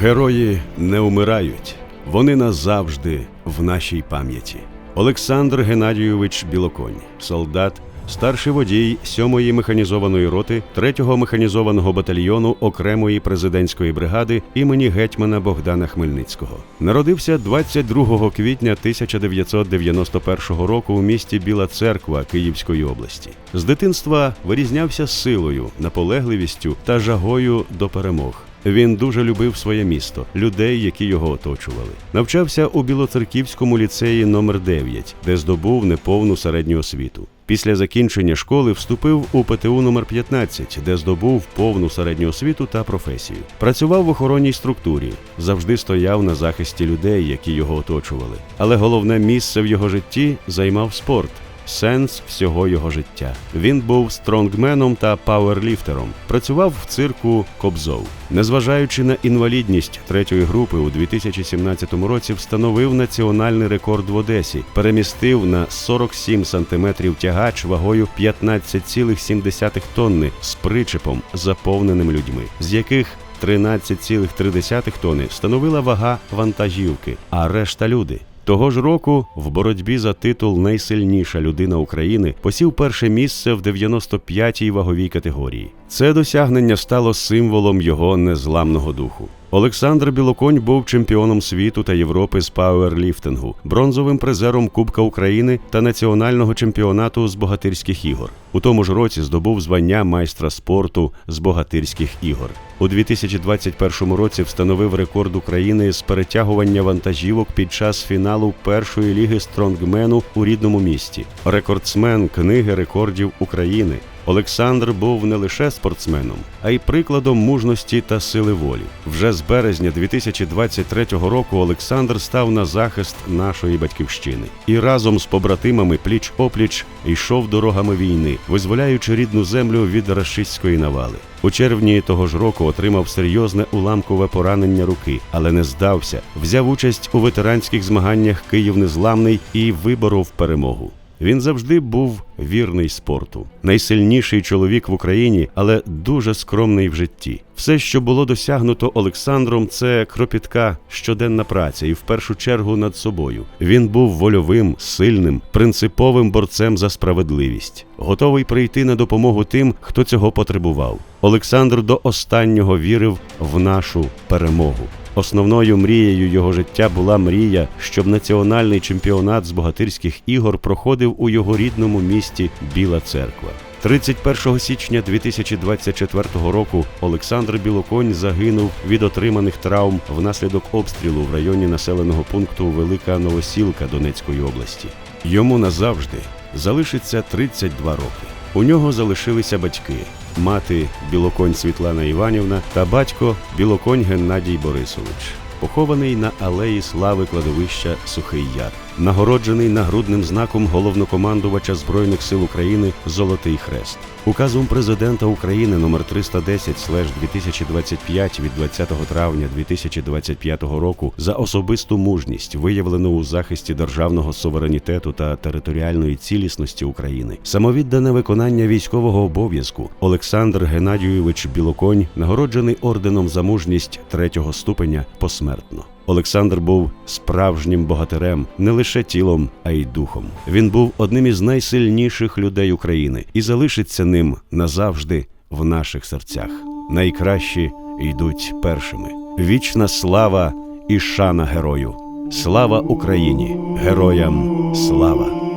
Герої не умирають, вони назавжди в нашій пам'яті. Олександр Геннадійович Білоконь, солдат, старший водій 7-ї механізованої роти 3-го механізованого батальйону окремої президентської бригади імені гетьмана Богдана Хмельницького. Народився 22 квітня 1991 року у місті Біла Церква Київської області. З дитинства вирізнявся силою, наполегливістю та жагою до перемог. Він дуже любив своє місто, людей, які його оточували. Навчався у Білоцерківському ліцеї номер 9 де здобув неповну середню освіту. Після закінчення школи вступив у ПТУ номер 15 де здобув повну середню освіту та професію. Працював в охоронній структурі, завжди стояв на захисті людей, які його оточували. Але головне місце в його житті займав спорт сенс всього його життя. Він був стронгменом та пауерліфтером. Працював в цирку Кобзов. Незважаючи на інвалідність третьої групи, у 2017 році встановив національний рекорд в Одесі, перемістив на 47 сантиметрів тягач вагою 15,7 тонни з причепом, заповненим людьми, з яких 13,3 тонни становила вага вантажівки, а решта люди. Того ж року в боротьбі за титул Найсильніша людина України посів перше місце в 95-й ваговій категорії. Це досягнення стало символом його незламного духу. Олександр Білоконь був чемпіоном світу та Європи з пауерліфтингу, бронзовим призером Кубка України та національного чемпіонату з богатирських ігор. У тому ж році здобув звання майстра спорту з богатирських ігор. У 2021 році встановив рекорд України з перетягування вантажівок під час фіналу першої ліги стронгмену у рідному місті. Рекордсмен книги рекордів України. Олександр був не лише спортсменом, а й прикладом мужності та сили волі. Вже з березня 2023 року Олександр став на захист нашої батьківщини і разом з побратимами пліч опліч йшов дорогами війни, визволяючи рідну землю від рашистської навали. У червні того ж року отримав серйозне уламкове поранення руки, але не здався. Взяв участь у ветеранських змаганнях Київ Незламний і виборов перемогу. Він завжди був вірний спорту, найсильніший чоловік в Україні, але дуже скромний в житті. Все, що було досягнуто Олександром, це кропітка щоденна праця, і в першу чергу над собою. Він був вольовим, сильним, принциповим борцем за справедливість, готовий прийти на допомогу тим, хто цього потребував. Олександр до останнього вірив в нашу перемогу. Основною мрією його життя була мрія, щоб національний чемпіонат з богатирських ігор проходив у його рідному місті Біла Церква. 31 січня 2024 року Олександр Білоконь загинув від отриманих травм внаслідок обстрілу в районі населеного пункту Велика Новосілка Донецької області. Йому назавжди залишиться 32 роки. У нього залишилися батьки мати Білоконь Світлана Іванівна та батько Білоконь Геннадій Борисович, похований на алеї слави кладовища Сухий Яр, нагороджений нагрудним знаком головнокомандувача Збройних сил України Золотий Хрест. Указом президента України номер 310 2025 від 20 травня 2025 року за особисту мужність, виявлену у захисті державного суверенітету та територіальної цілісності України, самовіддане виконання військового обов'язку Олександр Геннадійович Білоконь нагороджений орденом за мужність третього ступеня посмертно. Олександр був справжнім богатирем не лише тілом, а й духом. Він був одним із найсильніших людей України і залишиться ним назавжди в наших серцях. Найкращі йдуть першими. Вічна слава і шана герою. Слава Україні! Героям слава!